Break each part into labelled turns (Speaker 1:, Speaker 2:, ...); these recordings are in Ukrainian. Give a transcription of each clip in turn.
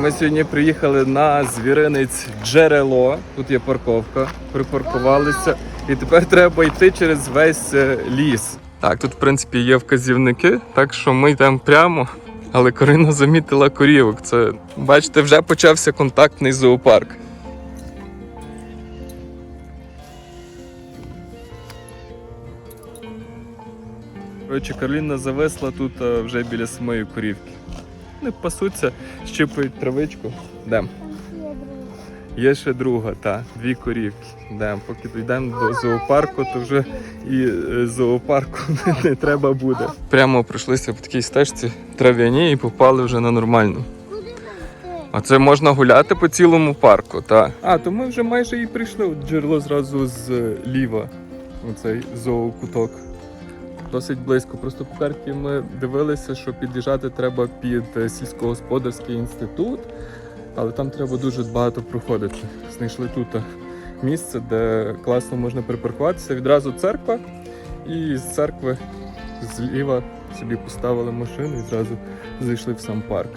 Speaker 1: Ми сьогодні приїхали на звіринець джерело. Тут є парковка, припаркувалися, і тепер треба йти через весь е, ліс. Так, тут в принципі є вказівники, так що ми йдемо прямо. Але Карина замітила корівок. Це бачите, вже почався контактний зоопарк. Коротше, Кароліна зависла тут е, вже біля самої корівки. Вони пасуться, щипають травичку. Йдемо. Є ще друга, та, дві корівки. Йдемо. Поки дійдемо до зоопарку, то вже і е, зоопарку не треба буде. Прямо пройшлися по такій стежці трав'яні і попали вже на нормальну. А це можна гуляти по цілому парку, так. А, то ми вже майже і прийшли. От джерело зразу зліва. Оцей зоокуток. Досить близько. Просто по карті ми дивилися, що під'їжджати треба під е, сільськогосподарський інститут, але там треба дуже багато проходити. Знайшли тут е, місце, де класно можна припаркуватися. Відразу церква, і з церкви зліва собі поставили машину і зразу зайшли в сам парк.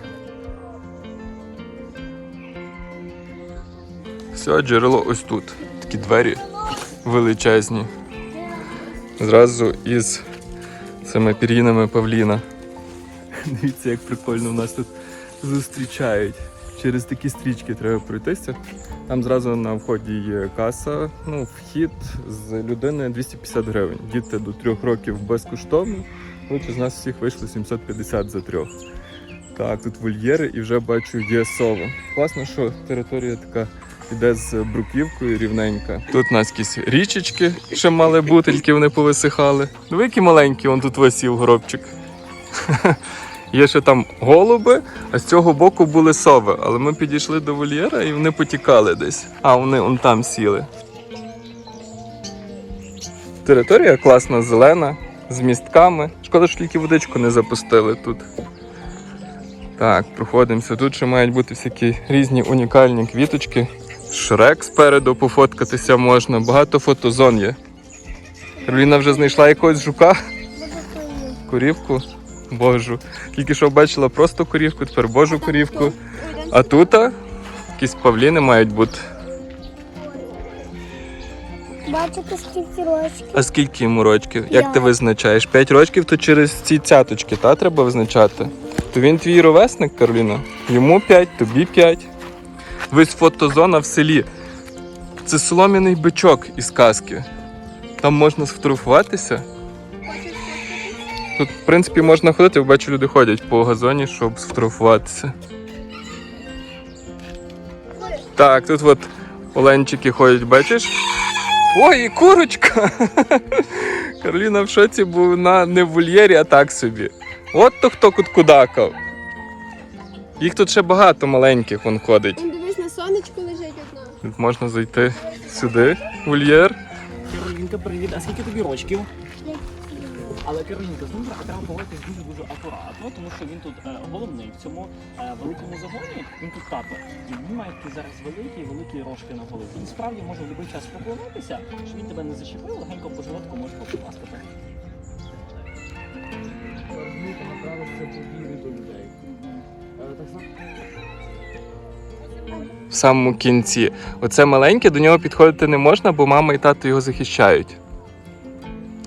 Speaker 1: Все, джерело ось тут. Такі двері величезні. Зразу із цими пір'їнами павліна. Дивіться, як прикольно у нас тут зустрічають. Через такі стрічки треба пройтися. Там зразу на вході є каса. Ну, вхід з людини 250 гривень. Діти до трьох років безкоштовно. Коротше, з нас всіх вийшло 750 за трьох. Так, тут вольєри і вже бачу є сови. Класно, що територія така іде з бруківкою рівненька. Тут у нас якісь річечки ще мали бути, тільки вони повисихали. Диви, які маленькі, он тут висів горобчик. Є ще там голуби, а з цього боку були сови. Але ми підійшли до вольєра і вони потікали десь. А вони он там сіли. Територія класна, зелена, з містками. Шкода, що тільки водичку не запустили тут. Так, проходимося. Тут ще мають бути всякі різні унікальні квіточки. Шрек спереду пофоткатися можна. Багато фотозон є. Кароліна вже знайшла якогось жука, корівку божу. Тільки що бачила просто корівку, тепер божу корівку. А тут якісь павліни мають бути.
Speaker 2: Бачите, скільки рочків.
Speaker 1: А скільки йому рочків? Як ти визначаєш? П'ять рочків, то через ці цяточки, та треба визначати. То він твій ровесник, Кароліна. Йому 5, тобі 5. Весь фотозона в селі. Це солом'яний бичок із казки. Там можна сфотографуватися. Тут, в принципі, можна ходити, бачу, люди ходять по газоні, щоб сфотографуватися. Так, тут от оленчики ходять, бачиш? Ой, і курочка! Кароліна в шоці, бо вона не в вольєрі, а так собі. От то хто тут кудакав. Їх тут ще багато маленьких вон ходить.
Speaker 2: Он дивись на сонечку лежить одна.
Speaker 1: Тут можна зайти сюди, в вольєр.
Speaker 3: Каролінка, привіт. А скільки тобі рочків? Але Каролінка, з ним треба поводитись дуже дуже акуратно, тому що він тут е, головний в цьому е, великому загоні. Він тут тато. І він має такі зараз великі великі рожки на голові. Він справді може в будь-який час поклонитися, щоб він тебе не зачепив, легенько по животку може покласти. Каролінка направиться повіри до людей. Так само.
Speaker 1: В самому кінці. Оце маленьке, до нього підходити не можна, бо мама і тато його захищають.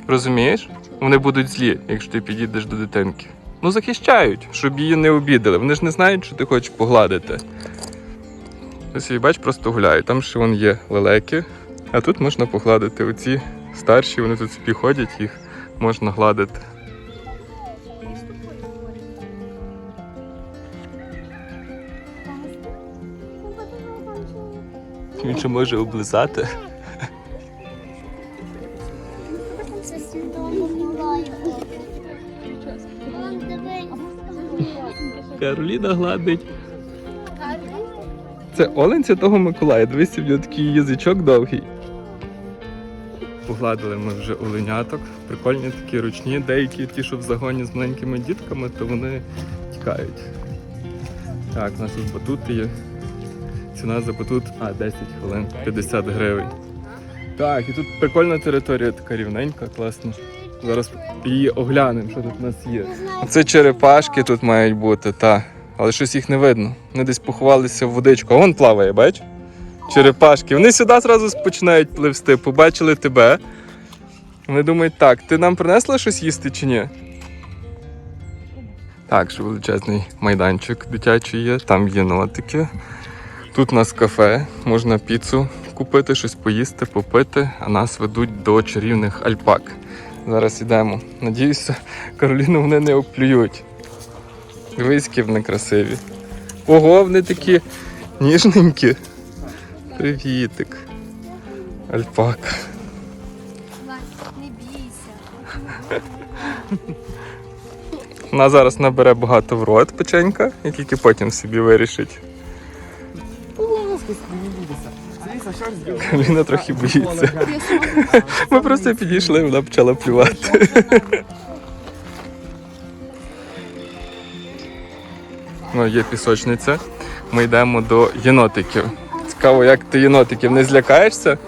Speaker 1: Розумієш? Вони будуть злі, якщо ти підійдеш до дитинки. Ну захищають, щоб її не обідали. Вони ж не знають, що ти хочеш погладити. Ось і бач, просто гуляють. Там ще вон є лелеки, а тут можна погладити. Оці старші, вони тут собі ходять, їх можна гладити. Він ще може облизати.
Speaker 2: Це свідомо малаю. Мам, дивись.
Speaker 1: Кароліна гладить. Це олень Святого Миколая. Дивись, в нього такий язичок довгий. Погладили ми вже оленяток. Прикольні такі ручні, деякі ті, що в загоні з маленькими дітками, то вони тікають. Так, у нас тут батути є. Ціна за батут, а 10 хвилин, 50 гривень. Так, і тут прикольна територія, така рівненька, класна. Зараз її оглянемо, що тут у нас є. Це черепашки тут мають бути, та. але щось їх не видно. Вони десь поховалися в водичку, а вон плаває, бач? Черепашки. Вони сюди зразу починають пливсти, побачили тебе. Вони думають, так, ти нам принесла щось їсти чи ні? Так, що величезний майданчик дитячий є, там є нотики. Тут у нас кафе, можна піцу купити, щось поїсти, попити, а нас ведуть до чарівних альпак. Зараз йдемо. Надіюся, Кароліну вони не оплюють. Дивись, які вони красиві. Ого, вони такі ніжненькі. Привітик. Альпака.
Speaker 2: Не бійся.
Speaker 1: Вона зараз набере багато в рот печенька і тільки потім собі вирішить. Кароліна трохи боїться. Ми просто підійшли, вона почала плювати. Ну, є пісочниця. Ми йдемо до єнотиків. Цікаво, як ти єнотиків не злякаєшся?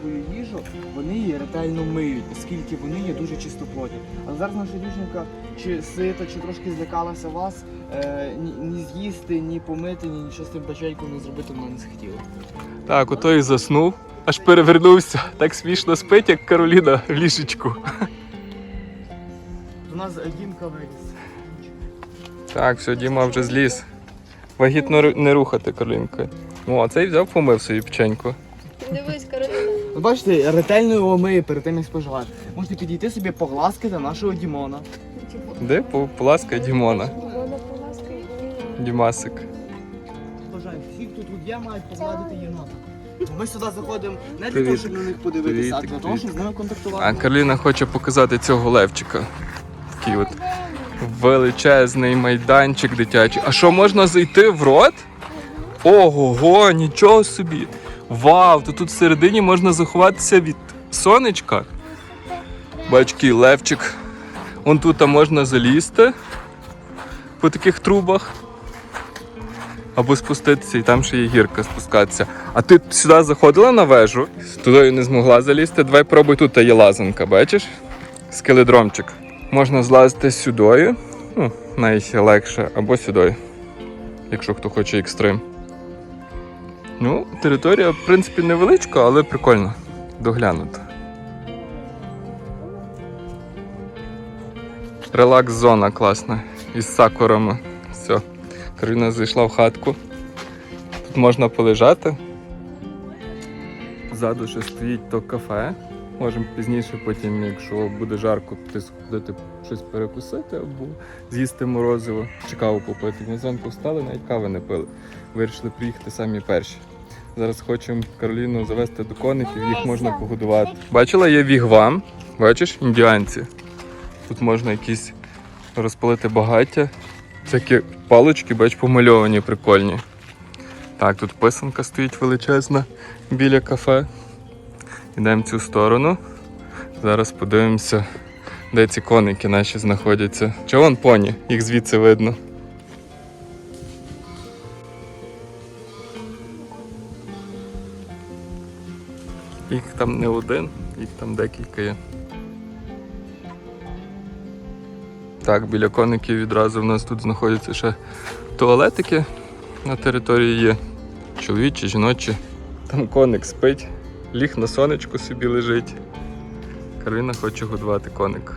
Speaker 3: Свою їжу, вони її ретельно миють, оскільки вони є дуже чистоплотні. Але зараз наша дівчинка чи сита, чи трошки злякалася вас, е, ні, ні з'їсти, ні помити, ні нічого з тим печеньком не зробити вона не схотіла.
Speaker 1: Так, ото і заснув, аж перевернувся. Так смішно спить, як Кароліна в ліжечку.
Speaker 3: У нас Дімка виріс.
Speaker 1: Так, все, Діма вже зліз. Вагітно ру- не рухати, Каролінка. О, а цей взяв, помив собі печеньку.
Speaker 2: Дивись, Кароліна.
Speaker 3: Ви бачите, ретельно його миє перед тим, як споживати. Можете підійти собі погласкати нашого Дімона.
Speaker 1: Де по- поласкай Дімона? Дімасик.
Speaker 3: Бажаю, всі, хто тут є, мають погладити єнота. Ми сюди заходимо не для того, щоб на них подивитися, а для того, щоб з ними контактувати.
Speaker 1: А Кароліна хоче показати цього левчика. Такий от величезний майданчик дитячий. А що можна зайти в рот? Ого, нічого собі. Вау, то тут всередині можна заховатися від сонечка. Бачки, левчик. Вон тут можна залізти по таких трубах. Або спуститися, і там ще є гірка спускатися. А ти сюди заходила на вежу, туди не змогла залізти. Давай пробуй тут є лазанка, бачиш? Скеледромчик. Можна злазити сюди, ну, навіть легше, або сюди, якщо хто хоче екстрим. Ну, територія, в принципі, невеличка, але прикольно. Доглянута. Релакс-зона класна. Із сакурами. Все. Карина зайшла в хатку. Тут можна полежати. Ззаду ще стоїть то кафе. Можемо пізніше, потім, якщо буде жарко, піти сходити щось перекусити або з'їсти морозиво, чи каву попити. Ми зранку встали, навіть кави не пили. Вирішили приїхати самі перші. Зараз хочемо Кароліну завести до коників, їх можна погодувати. Бачила, є вігвам. Бачиш, індіанці. Тут можна якісь розпалити багаття. Всякі палички, бач, помальовані, прикольні. Так, тут писанка стоїть величезна біля кафе. Йдемо в цю сторону. Зараз подивимося, де ці коники наші знаходяться. Чи вон поні, їх звідси видно. Їх там не один, їх там декілька є. Так, біля коників відразу в нас тут знаходяться ще туалетики на території є. Чоловічі, жіночі. Там коник спить, ліг на сонечку собі лежить. Карина хоче годувати коника.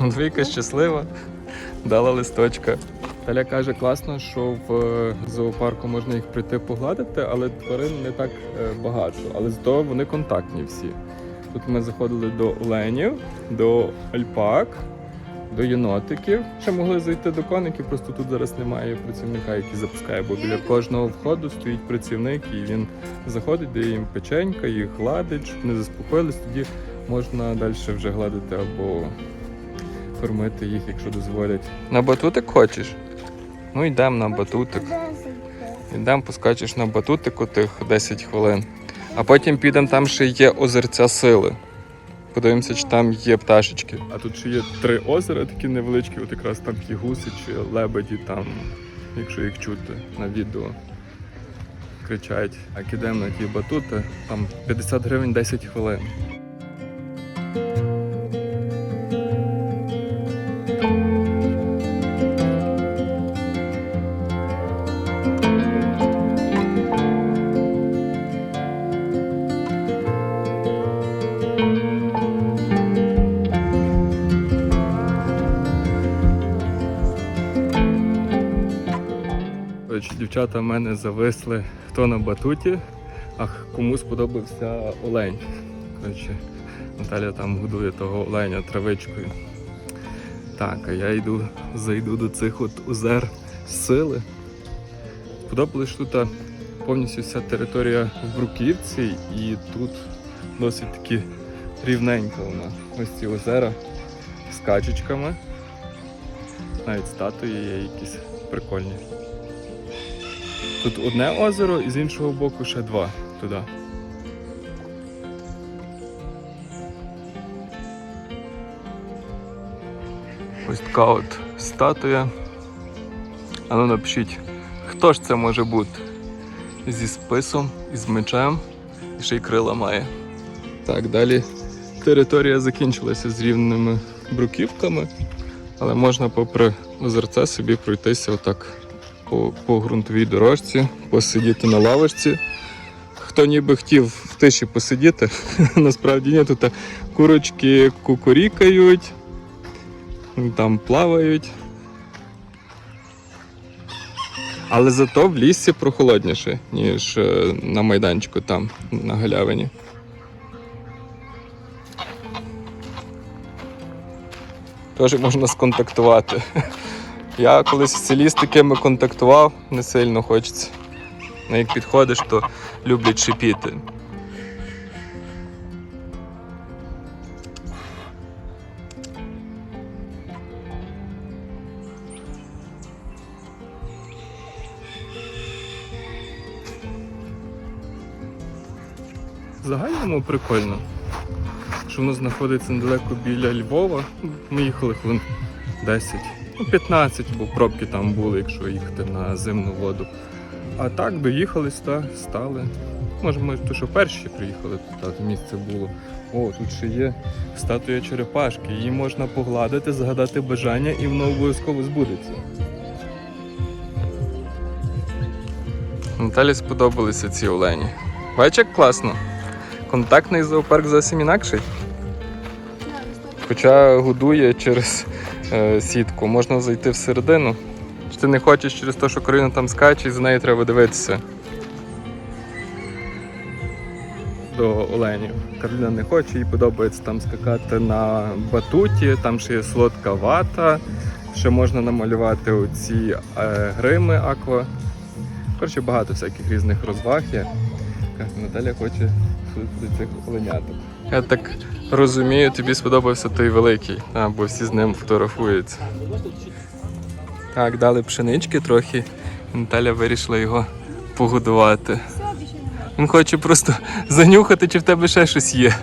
Speaker 1: Двійка щаслива, дала листочка. Таля каже, класно, що в е, зоопарку можна їх прийти погладити, але тварин не так е, багато. Але зато вони контактні всі. Тут ми заходили до оленів, до альпак, до єнотиків. Ще могли зайти до коників, просто тут зараз немає працівника, який запускає, бо біля кожного входу стоїть працівник, і він заходить, дає їм печенька, їх гладить, щоб не заспокоїлись. Тоді можна далі вже гладити або кормити їх, якщо дозволять. На батутик хочеш? Ну йдемо на батутик. Йдемо, поскачеш на батутику тих 10 хвилин. А потім підемо, там ще є озерця сили. Подивимося, чи там є пташечки. А тут ще є три озера, такі невеличкі, от якраз там ті гуси чи лебеді, там, якщо їх чути на відео. Кричать, а ідемо на ті батути, там 50 гривень 10 хвилин. Дівчата в мене зависли хто на батуті, а кому сподобався олень. Коротше, Наталя там годує того оленя травичкою. Так, а я йду, зайду до цих от озер сили. Сподобалось, що тут повністю вся територія в Бруківці, і тут досить таки рівненько вона. Ось ці озера з качечками. Навіть статуї є якісь прикольні. Тут одне озеро і з іншого боку ще два туди. Ось така от статуя. А ну напишіть, хто ж це може бути? Зі списом, із мечем і ще й крила має. Так, далі територія закінчилася з рівними бруківками, але можна попри озерце собі пройтися отак по, по ґрунтовій дорожці, посидіти на лавочці. Хто ніби хотів в тиші посидіти, насправді ні, тут курочки кукурікають, там плавають. Але зато в лісі прохолодніше, ніж е, на майданчику там, на галявині. Теж можна сконтактувати. Я колись в селі з такими контактував, не сильно хочеться. Ну, як підходиш, то люблять шипіти. В загальному прикольно, що воно знаходиться недалеко біля Львова. Ми їхали хвилин 10, ну 15, бо пробки там були, якщо їхати на зимну воду. А так доїхали та стали. Може, ми то, що перші приїхали, тут так місце було. О, тут ще є статуя черепашки. Її можна погладити, згадати бажання і воно обов'язково збудеться. Наталі сподобалися ці олені. Бач, як класно. Контактний зоопарк зовсім інакший. Хоча годує через сітку, можна зайти всередину. Чи ти не хочеш через те, що Кароліна там скаче, і за нею треба дивитися. До оленів. Кароліна не хоче, їй подобається там скакати на батуті, там ще є солодка вата, ще можна намалювати оці е, грими аква. Коротше, багато всяких різних розваг є. Наталя хоче до цих оленяток. Я так розумію, тобі сподобався той великий, а, бо всі з ним фотографуються. Так, дали пшенички трохи. Наталя вирішила його погодувати. Він хоче просто занюхати, чи в тебе ще щось є.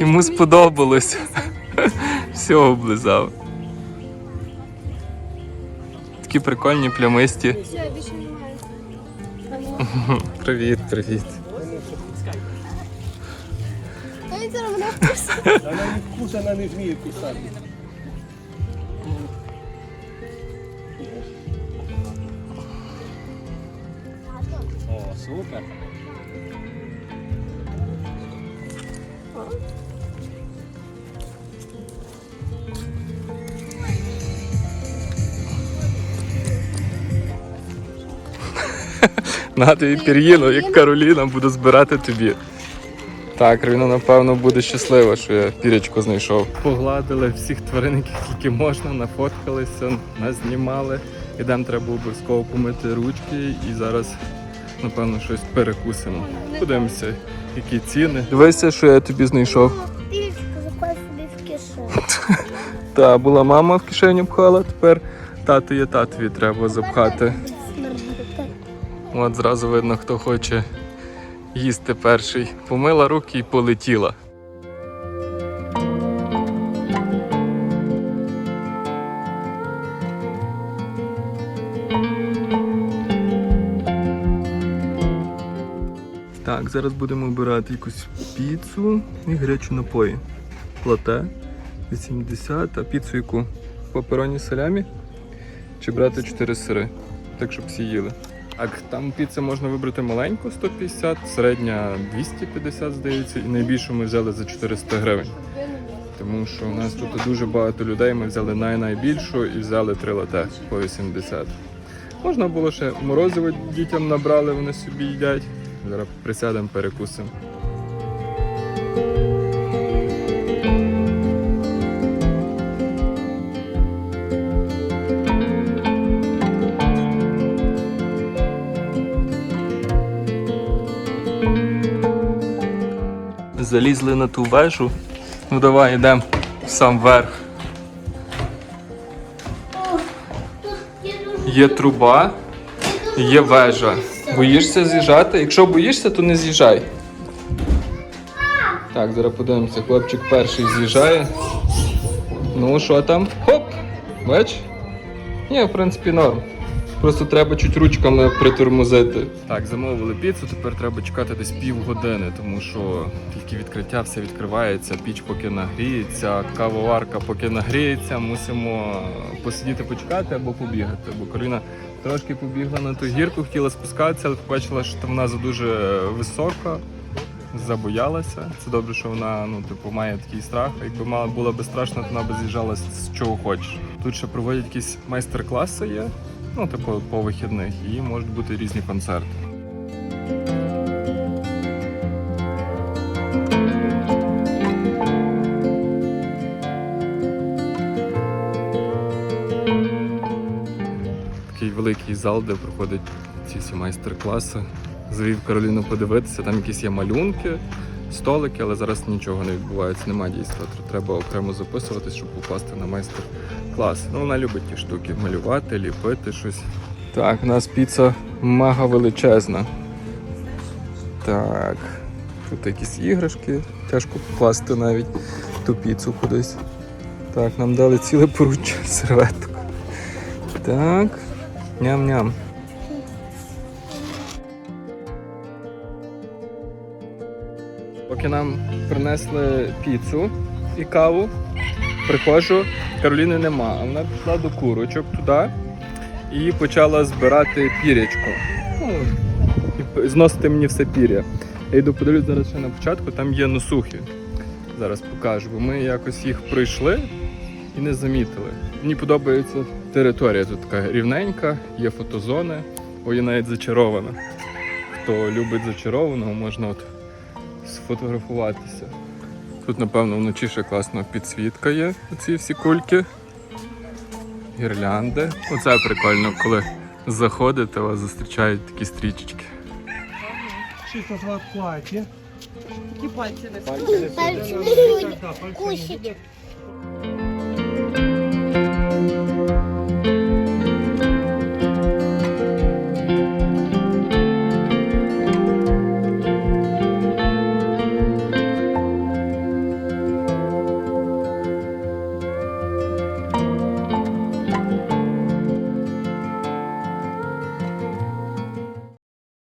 Speaker 1: Йому сподобалось. Все облизав. Такі прикольні плямисті. Привіт, привіт.
Speaker 4: Вона не вкуса, вона не вміє кусати.
Speaker 3: О, супер.
Speaker 1: На тобі пір'їну, як Кароліна, буду збирати тобі. Так, Кароліна, напевно, буде щаслива, що я пірячку знайшов. Погладили всіх тварин, яких тільки можна, нафоткалися, назнімали. Ідемо, треба обов'язково помити ручки і зараз, напевно, щось перекусимо. Подивимося, які ціни. Дивися, що я тобі знайшов.
Speaker 2: Пільська запас собі в кишені.
Speaker 1: Та була мама в кишені пхала, тепер тато є татові треба запхати. От зразу видно, хто хоче їсти перший. Помила руки і полетіла. Так, зараз будемо обирати якусь піцу і гарячі напої. Лате 80, а піцу яку? Папероні салямі? Чи брати 4 сири? Так, щоб всі їли. Там піци можна вибрати маленьку 150, середня 250, здається, і найбільшу ми взяли за 400 гривень. Тому що у нас тут дуже багато людей, ми взяли най-найбільшу і взяли три лате по 80. Можна було ще морозиво дітям набрали, вони собі їдять. Зараз присядемо, перекусимо. Залізли на ту вежу. Ну давай йдемо сам верх.
Speaker 2: Є
Speaker 1: труба, є вежа. Боїшся з'їжджати? Якщо боїшся, то не з'їжджай. Так, зараз подивимося. Хлопчик перший з'їжджає. Ну, що там? Хоп! Бач? Ні, в принципі, норм. Просто треба чуть ручками притормозити. Так, замовили піцу, тепер треба чекати десь півгодини, тому що тільки відкриття все відкривається, піч поки нагріється, кавоварка поки нагріється, мусимо посидіти почекати або побігати. Бо Каріна трошки побігла на ту гірку, хотіла спускатися, але побачила, що там вона дуже висока, забоялася. Це добре, що вона ну, типу, має такий страх. Якби мала була безстрашна, то вона б з'їжджала з чого хочеш. Тут ще проводять якісь майстер-класи є. Ну, типу, по вихідних, і можуть бути різні концерти. Такий великий зал, де проходять ці всі майстер-класи. Завів Кароліну подивитися, там якісь є малюнки, столики, але зараз нічого не відбувається, немає дійства. Треба окремо записуватись, щоб попасти на майстер-клас. Ну, вона любить ті штуки малювати, ліпити щось. Так, у нас піца мега величезна. Так. Тут якісь іграшки, тяжко покласти навіть ту піцу кудись. Так, нам дали ціле поруччя серветок. Так. Ням-ням. Поки нам принесли піцу і каву, приходжу, Кароліни нема, а вона пішла до курочок туди і почала збирати пірячко. Ну, і зносити мені все пір'я. Я йду подивлюсь зараз ще на початку, там є носухи. Зараз покажу, бо ми якось їх пройшли і не замітили. Мені подобається територія тут така рівненька, є фотозони, о, є навіть зачарована. Хто любить зачарованого, можна от сфотографуватися. Тут, напевно, вночі ще класно підсвітка є, оці всі кульки. Гірлянди. Оце прикольно, коли заходите, вас зустрічають такі стрічечки.
Speaker 4: Чисто твоє платі.
Speaker 5: Які пальці не
Speaker 2: Пальці не люди.